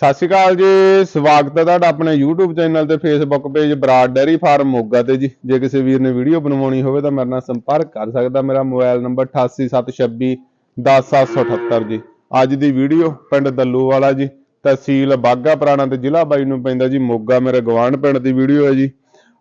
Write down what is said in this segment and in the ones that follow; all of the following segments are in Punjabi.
ਸਤਿ ਸ਼੍ਰੀ ਅਕਾਲ ਜੀ, ਸਵਾਗਤ ਹੈ ਤੁਹਾਡਾ ਆਪਣੇ YouTube ਚੈਨਲ ਤੇ Facebook page Brar dairy farm Moga ਤੇ ਜੀ। ਜੇ ਕਿਸੇ ਵੀਰ ਨੇ ਵੀਡੀਓ ਬਣਵਾਉਣੀ ਹੋਵੇ ਤਾਂ ਮੇਰੇ ਨਾਲ ਸੰਪਰਕ ਕਰ ਸਕਦਾ। ਮੇਰਾ ਮੋਬਾਈਲ ਨੰਬਰ 8876 10778 ਜੀ। ਅੱਜ ਦੀ ਵੀਡੀਓ ਪਿੰਡ ਦੱਲੂ ਵਾਲਾ ਜੀ, ਤਹਿਸੀਲ ਬਾਗਾ ਪੁਰਾਣਾ ਤੇ ਜ਼ਿਲ੍ਹਾ ਬਾਈ ਨੂੰ ਪੈਂਦਾ ਜੀ। ਮੋਗਾ ਮੇਰੇ ਗਵਾਂਢ ਪਿੰਡ ਦੀ ਵੀਡੀਓ ਹੈ ਜੀ।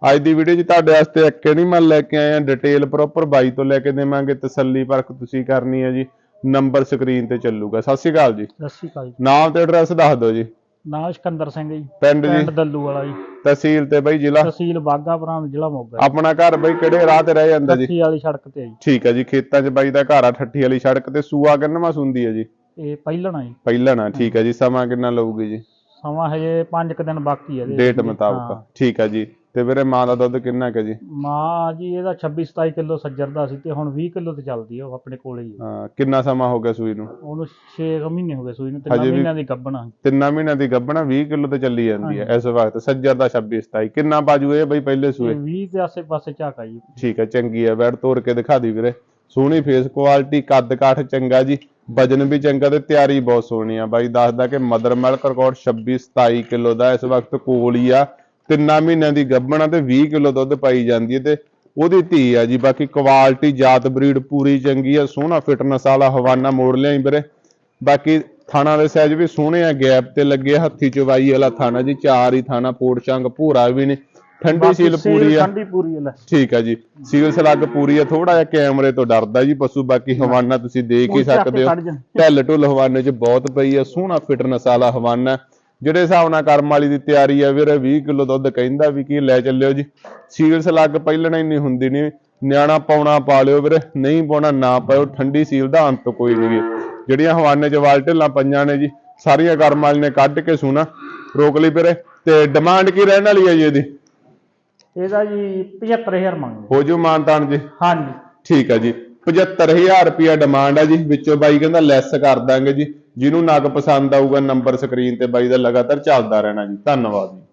ਅੱਜ ਦੀ ਵੀਡੀਓ 'ਚ ਤੁਹਾਡੇ ਵਾਸਤੇ ਇੱਕ ਐਨੀਮਲ ਲੈ ਕੇ ਆਏ ਆ ਡਿਟੇਲ ਪ੍ਰੋਪਰ ਬਾਈ ਤੋਂ ਲੈ ਕੇ ਦੇਵਾਂਗੇ। ਤਸੱਲੀ ਪਰਖ ਤੁਸੀਂ ਕਰਨੀ ਹੈ ਜੀ। ਨੰਬਰ ਸਕਰੀਨ ਤੇ ਚੱਲੂਗਾ। ਸਤਿ ਸ਼੍ਰੀ ਅਕਾਲ ਜੀ। ਸਤਿ ਸ਼੍ਰੀ ਅਕਾਲ ਜੀ। ਨਾਮ ਤੇ ਐਡਰੈਸ ਦੱਸ ਦਿਓ ਜੀ। ਨਾਂ ਸਿਕੰਦਰ ਸਿੰਘ ਜੀ। ਪਿੰਡ ਜੀ। ਪਿੰਡ ਦੱਲੂ ਵਾਲਾ ਜੀ। ਤਹਿਸੀਲ ਤੇ ਬਈ ਜ਼ਿਲ੍ਹਾ। ਤਹਿਸੀਲ ਬਾਗਾ ਪੁਰਾਣਾ ਜ਼ਿਲ੍ਹਾ ਮੋਗਾ ਆਪਣਾ ਘਰ ਬਈ ਕਿਹੜੇ ਰਾਹ ਤੇ ਰਹਿ ਜਾਂਦਾ ਜੀ? ਜੀ ਵਾਲੀ ਸੜਕ ਤੇ ਜੀ। ਠੀਕ ਹੈ ਜੀ ਖੇਤਾਂ 'ਚ ਬਾਈ ਦਾ ਘਰ ਆ ਠੱਠੀ ਵਾਲੀ ਸੜਕ ਤੇ। ਸੂਆ ਕਿੰਨਵਾਂ ਸੁੰਦੀ ਹੈ ਜੀ? ਇਹ ਪਹਿਲਣਾ ਜੀ। ਪਹਿਲਾਂ ਨਾ ਠੀਕ ਹੈ ਜੀ ਸਮਾਂ ਕਿੰਨਾ ਲਊਗੀ ਜੀ? ਸਮਾਂ ਹਜੇ 5 ਕੁ ਦਿਨ ਬਾਕੀ ਹੈ। ਡੇਟ। ਮੁਤਾਬਕ। ਠੀਕ ਹੈ ਜੀ। ਤੇ ਵੀਰੇ ਮਾਂ ਦਾ ਦੁੱਧ ਕਿੰਨਾ ਕੁ ਹੈ ਜੀ? ਮਾਂ ਜੀ ਇਹਦਾ 26 27 ਕਿਲੋ ਸੱਜਰ ਦਾ ਸੀ ਤੇ ਹੁਣ 20 ਕਿਲੋ ਤੇ ਚੱਲਦੀ ਆ ਉਹ ਆਪਣੇ ਕੋਲੇ ਹੀ ਆ। ਹਾਂ ਕਿੰਨਾ ਸਮਾਂ ਹੋ ਗਿਆ ਸੂਈ ਨੂੰ? ਉਹਨੂੰ 6 ਮਹੀਨੇ ਹੋ ਗਏ ਸੂਈ ਨੂੰ ਤਿੰਨ ਹਜੇ ਵੀ- ਮਹੀਨਿਆਂ ਦੀ ਗੱਭਣਾ। ਤਿੰਨਾਂ ਮਹੀਨਿਆਂ ਦੀ ਗੱਭਣਾ 20 ਕਿਲੋ ਤੇ ਚੱਲੀ ਜਾਂਦੀ ਹੈ ਇਸ ਵਕਤ ਸੱਜਰ ਦਾ 26 27 ਕਿੰਨਾ ਬਾਜੂ ਇਹ ਬਈ ਪਹਿਲੇ ਤੇ ਸੂਏ? 20 ਦੇ ਆਸੇ ਪਾਸੇ ਝਾਕਾ ਜੀ। ਠੀਕ ਹੈ ਚੰਗੀ ਹੈ ਬੈਡ ਤੋੜ ਕੇ ਦਿਖਾ ਦੀ ਵੀਰੇ। ਸੋਹਣੀ ਫੇਸ ਕੁਆਲਿਟੀ ਕੱਦ ਕਾਠ ਚੰਗਾ ਜੀ ਵਜਨ ਵੀ ਚੰਗਾ ਤੇ ਤਿਆਰੀ ਬਹੁਤ ਸੋਹਣੀ ਆ। ਬਾਈ ਦੱਸਦਾ ਕਿ ਮਦਰ ਮਿਲਕ ਰਿਕਾਰਡ 26 27 ਕਿਲੋ ਦਾ ਇਸ ਵਕਤ ਕੋਲ ਹੀ ਆ। ਤਿੰਨਾਂ ਮਹੀਨਿਆਂ ਦੀ ਗੱਭਣਾ ਤੇ 20 ਕਿਲੋ ਦੁੱਧ ਪਾਈ ਜਾਂਦੀ ਹੈ ਤੇ ਉਹਦੀ ਧੀ ਆ ਜੀ ਬਾਕੀ ਕੁਆਲਿਟੀ ਜਾਤ ਬਰੀਡ ਪੂਰੀ ਚੰਗੀ ਆ ਸੋਹਣਾ ਫਿਟਨੈਸ ਵਾਲਾ ਹਵਾਨਾ ਮੋੜ ਲਿਆਈ ਵੀਰੇ। ਬਾਕੀ ਥਾਣਾ ਦੇ ਸਾਈਜ਼ ਵੀ ਸੋਹਣੇ ਆ ਗੈਪ ਤੇ ਲੱਗੇ ਹੱਥੀ ਚਵਾਈ ਵਾਲਾ ਥਾਣਾ ਜੀ ਚਾਰ ਹੀ ਥਾਣਾ ਪੋੜ ਚੰਗ ਭੂਰਾ ਵੀ ਨੇ। ਠੰਡੀ ਸੀਲ ਪੂਰੀ ਆ। ਠੰਡੀ ਪੂਰੀ ਆ ਲੈ। ਠੀਕ ਹੈ ਜੀ ਸੀਲ ਸਲੱਗ ਪੂਰੀ ਆ ਥੋੜਾ ਜਿਹਾ ਕੈਮਰੇ ਤੋਂ ਡਰਦਾ ਜੀ ਪਸ਼ੂ ਬਾਕੀ ਹਵਾਨਾ ਤੁਸੀਂ ਦੇਖ ਹੀ ਸਕਦੇ ਹੋ। ਢਿੱਲ ਢੁੱਲ ਹਵਾਨੇ 'ਚ ਬਹੁਤ ਪਈ ਆ ਸੋਹਣਾ ਫਿਟਨੈਸ ਵਾਲਾ ਹਵਾਨਾ। ਹੈ। ਜਿਹੜੇ ਹਿਸਾਬ ਨਾਲ ਕਰਮ ਵਾਲੀ ਦੀ ਤਿਆਰੀ ਆ ਵੀਰੇ 20 ਕਿਲੋ ਦੁੱਧ ਕਹਿੰਦਾ ਵੀ ਕੀ ਲੈ ਚੱਲਿਓ ਜੀ। ਸੀਲ ਸਲੱਗ ਪਹਿਲਣਾ ਨਹੀਂ ਹੁੰਦੀ ਨਹੀਂ ਨਿਆਣਾ ਪਾਉਣਾ ਪਾ ਲਿਓ ਵੀਰੇ ਨਹੀਂ ਪਾਉਣਾ ਨਾ ਪਾਇਓ ਠੰਡੀ ਸੀਲ ਦਾ ਅੰਤ ਕੋਈ ਨਹੀਂ ਜਿਹੜੀਆਂ ਹਵਾਨੇ 'ਚ ਵਾਲ ਢਿੱਲਾਂ ਪਈਆਂ ਨੇ ਜੀ ਸਾਰੀਆਂ ਕਰਮ ਵਾਲੀ ਨੇ ਕੱਢ ਕੇ ਸੁਣਾ ਰੋਕ ਲਈ ਵੀਰੇ। ਤੇ ਡਿਮਾਂਡ ਕੀ ਰਹਿਣ ਵਾਲੀ ਹੈ ਜੀ ਇਹਦੀ? ਇਹਦਾ ਜੀ 75000 ਮੰਗਦੇ। ਹੋ ਜੂ ਮਾਨਤਾਨ ਜੀ? ਹਾਂਜੀ। ਠੀਕ ਹੈ ਜੀ। 75000 ਰੁਪਿਆ ਡਿਮਾਂਡ ਹੈ ਜੀ, ਵਿੱਚੋਂ ਬਾਈ ਕਹਿੰਦਾ ਲੈਸ ਕਰ ਦਾਂਗੇ ਜੀ। ਜਿਹਨੂੰ ਨਗ ਪਸੰਦ ਆਊਗਾ ਨੰਬਰ ਸਕਰੀਨ ਤੇ ਬਾਈ ਦਾ ਲਗਾਤਾਰ ਚੱਲਦਾ ਰਹਿਣਾ ਜੀ। ਧੰਨਵਾਦ ਜੀ।